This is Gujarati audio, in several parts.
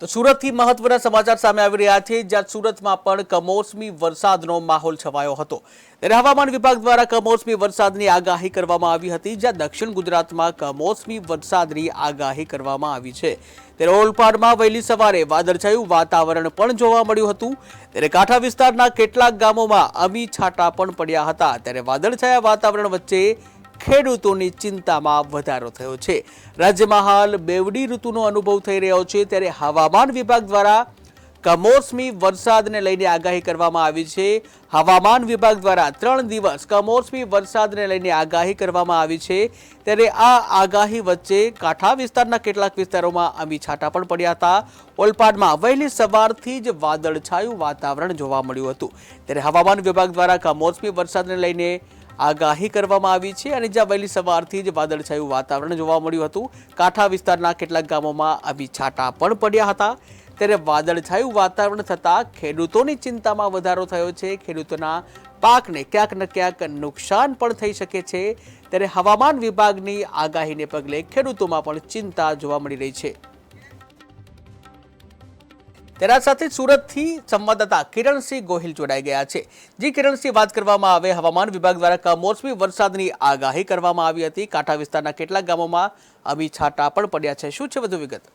તો સુરતથી મહત્વના સમાચાર સામે આવી રહ્યા છે, જ્યાં સુરતમાં પણ કમોસમી વરસાદનો માહોલ છવાયો હતો. ત્યારે હવામાન વિભાગ દ્વારા કમોસમી વરસાદની આગાહી કરવામાં આવી હતી, જ્યાં દક્ષિણ ગુજરાતમાં કમોસમી વરસાદની આગાહી કરવામાં આવી છે. ત્યારે ઓલપાડમાં વહેલી સવારે વાદળછાયું વાતાવરણ પણ જોવા મળ્યું હતું. ત્યારે કાંઠા વિસ્તારના કેટલાક ગામોમાં અમી છાંટા પણ પડ્યા હતા. ત્યારે વાદળછાયા વાતાવરણ વચ્ચે ખેડૂતોની ચિંતામાં વધારો થયો છે. રાજ્યમાં હાલ બેવડી ઋતુનો અનુભવ થઈ રહ્યો છે. ત્યારે હવામાન વિભાગ દ્વારા કમોસમી વરસાદને લઈને આગાહી કરવામાં આવી છે. હવામાન વિભાગ દ્વારા ત્રણ દિવસ કમોસમી વરસાદને લઈને આગાહી કરવામાં આવી છે. ત્યારે આ આગાહી વચ્ચે કાંઠા વિસ્તારના કેટલાક વિસ્તારોમાં અમી છાંટા પણ પડ્યા હતા. ઓલપાડમાં વહેલી સવારથી જ વાદળછાયું વાતાવરણ જોવા મળ્યું હતું. ત્યારે હવામાન વિભાગ દ્વારા કમોસમી વરસાદને લઈને આગાહી કરવામાં આવી છે અને જ્યાં વહેલી સવારથી જ વાદળછાયું વાતાવરણ જોવા મળ્યું હતું. કાંઠા વિસ્તારના કેટલાક ગામોમાં આવી છાંટા પણ પડ્યા હતા. ત્યારે વાદળછાયું વાતાવરણ થતાં ખેડૂતોની ચિંતામાં વધારો થયો છે. ખેડૂતોના પાકને ક્યાંક ને ક્યાંક નુકસાન પણ થઈ શકે છે. ત્યારે હવામાન વિભાગની આગાહીને પગલે ખેડૂતોમાં પણ ચિંતા જોવા મળી રહી છે. તેના સાથે સુરતથી સંવાદદાતા કિરણસિંહ ગોહિલ જોડાઈ ગયા છે. જે કિરણસિંહ, વાત કરવામાં આવે હવામાન વિભાગ દ્વારા કમોસમી વરસાદની આગાહી કરવામાં આવી હતી. કાંઠા વિસ્તારના કેટલાક ગામોમાં આવી છાંટા પણ પડ્યા છે. શું છે વધુ વિગત?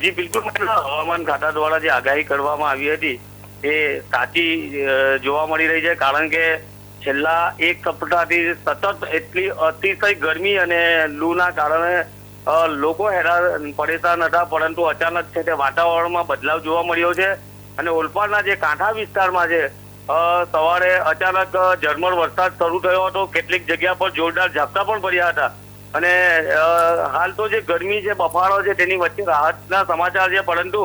જી, બિલકુલ હવામાન ખાતા દ્વારા જે આગાહી કરવામાં આવી હતી, એ સાચી જોવા મળી રહી છે. કારણ કે છેલ્લા એક સપ્તાહથી સતત એટલી અતિશય ગરમી અને લૂના કારણે લોકો હેરાન પરેશાન હતા, પરંતુ અચાનક છે તે વાતાવરણમાં બદલાવ જોવા મળ્યો છે અને ઓલપાડના જે કાંઠા વિસ્તારમાં છે સવારે અચાનક ઝરમર વરસાદ શરૂ થયો હતો, કેટલીક જગ્યા પર જોરદાર ઝાપટા પણ પડ્યા હતા. અને હાલ તો જે ગરમી છે બફારો છે, તેની વચ્ચે રાહતના સમાચાર છે, પરંતુ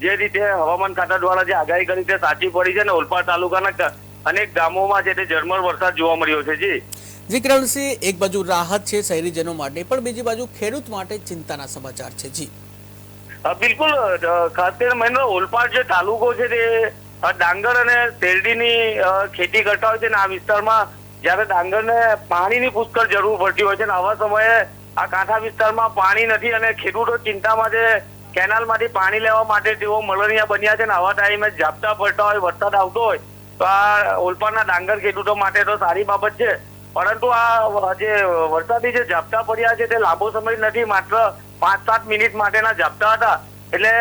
જે રીતે હવામાન ખાતા દ્વારા જે આગાહી કરી છે સાચી પડી છે ને ઓલપાડ તાલુકાના અનેક ગામોમાં છે તે ઝરમર વરસાદ જોવા મળ્યો છે. જી. જી કિરણસિંહ એક બાજુ રાહત છે શહેરીજનો માટે, પણ બીજી બાજુ ખેડૂત માટે ચિંતાના સમાચાર છે જી. બિલકુલ ખાસ કરીને મહેન્દ્ર, ઓલપાડ જે તાલુકો છે તે ડાંગર અને શેરડીની ખેતી કરતા હોય છે અને આ વિસ્તારમાં જ્યારે ડાંગરને પાણીની પુષ્કળ જરૂર પડતી હોય છે ને, આવા સમયે આ કાંઠા વિસ્તારમાં પાણી નથી અને ખેડૂતો ચિંતામાં છે, કેનાલમાંથી પાણી લેવા માટે તેઓ મલરિયા બન્યા છે ને, આવા ટાઈમે ઝાપટા પડતા હોય, વરસાદ આવતો હોય, તો આ ઓલપાડના ડાંગર ખેડૂતો માટે તો સારી બાબત છે. પરંતુ આ જે વરસાદી જે ઝાપટા પડ્યા છે તે લાંબો સમય નથી, માત્ર પાંચ સાત મિનિટ માટેના ઝાપટા હતા. એટલે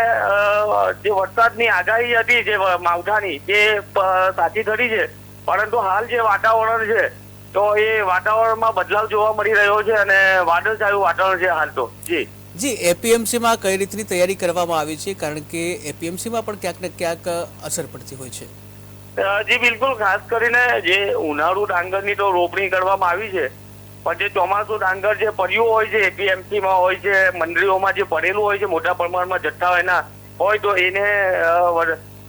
જે વરસાદની આગાહી હતી જે માવઠાની તે સાચી ખરી છે. પરંતુ હાલ જે વાતાવરણ છે, તો એ વાતાવરણમાં બદલાવ જોવા મળી રહ્યો છે અને વાદળછાયું વાતાવરણ છે હાલ તો. જી. જી, એપીએમસીમાં કઈ રીતની તૈયારી કરવામાં આવી છે? કારણ કે એપીએમસીમાં પણ ક્યાંક ને ક્યાંક અસર પડતી હોય છે. જી, બિલકુલ. ખાસ કરીને જે ઉનાળુ ડાંગરની તો રોપણી કરવામાં આવી છે, પણ જે ચોમાસું ડાંગર જે પડ્યું હોય છે એપીએમસી માં હોય છે, મંડળીઓમાં જે પડેલું હોય છે, મોટા પ્રમાણમાં જથ્થા એના હોય, તો એને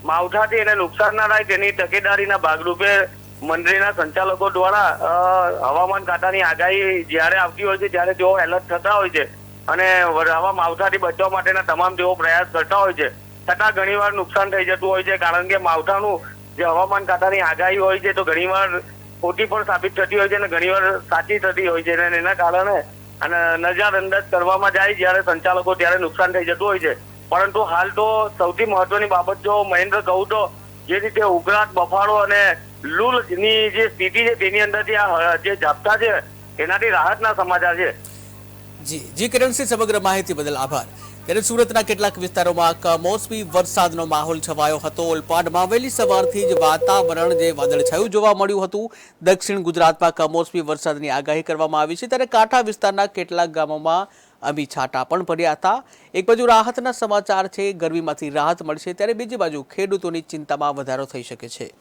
માવઠાથી એને નુકસાન ના થાય, તેની તકેદારીના ભાગરૂપે મંડળીના સંચાલકો દ્વારા હવામાન ખાતાની આગાહી જ્યારે આવતી હોય છે, ત્યારે તેઓ એલર્ટ થતા હોય છે અને હવા માવઠાથી બચવા માટેના તમામ તેઓ પ્રયાસ કરતા હોય છે. છતાં ઘણીવાર નુકસાન થઈ જતું હોય છે, કારણ કે માવઠાનું જે હવામાન ખાતાની આગાહી હોય છે, તો ઘણીવાર ખોટી પણ સાબિત થતી હોય છે અને ઘણીવાર સાચી થતી હોય છે. અને એના કારણે અને નજરઅંદાજ કરવામાં જાય જ્યારે સંચાલકો ત્યારે નુકસાન થઈ જતું હોય છે. પરંતુ હાલ તો સૌથી મહત્વની બાબત જો મહેન્દ્ર કહું તો જે રીતે ઉઘરાટ બફારો અને લૂલની જે સ્થિતિ છે, તેની અંદરથી આ જે ઝાપટા છે, એનાથી રાહતના સમાચાર છે. જી જી કિરણસિંહ, સમગ્ર માહિતી બદલ આભાર. ત્યારે સુરતના કેટલાક વિસ્તારોમાં કમોસમી વરસાદનો માહોલ છવાયો હતો. ઓલપાડમાં વહેલી સવારથી જ વાતાવરણ જે વાદળછાયું જોવા મળ્યું હતું. દક્ષિણ ગુજરાતમાં કમોસમી વરસાદની આગાહી કરવામાં આવી છે. ત્યારે કાંઠા વિસ્તારના કેટલાક ગામોમાં અમી છાંટા પણ ભર્યા હતા. એક બાજુ રાહતના સમાચાર છે, ગરમીમાંથી રાહત મળશે. ત્યારે બીજી બાજુ ખેડૂતોની ચિંતામાં વધારો થઈ શકે છે.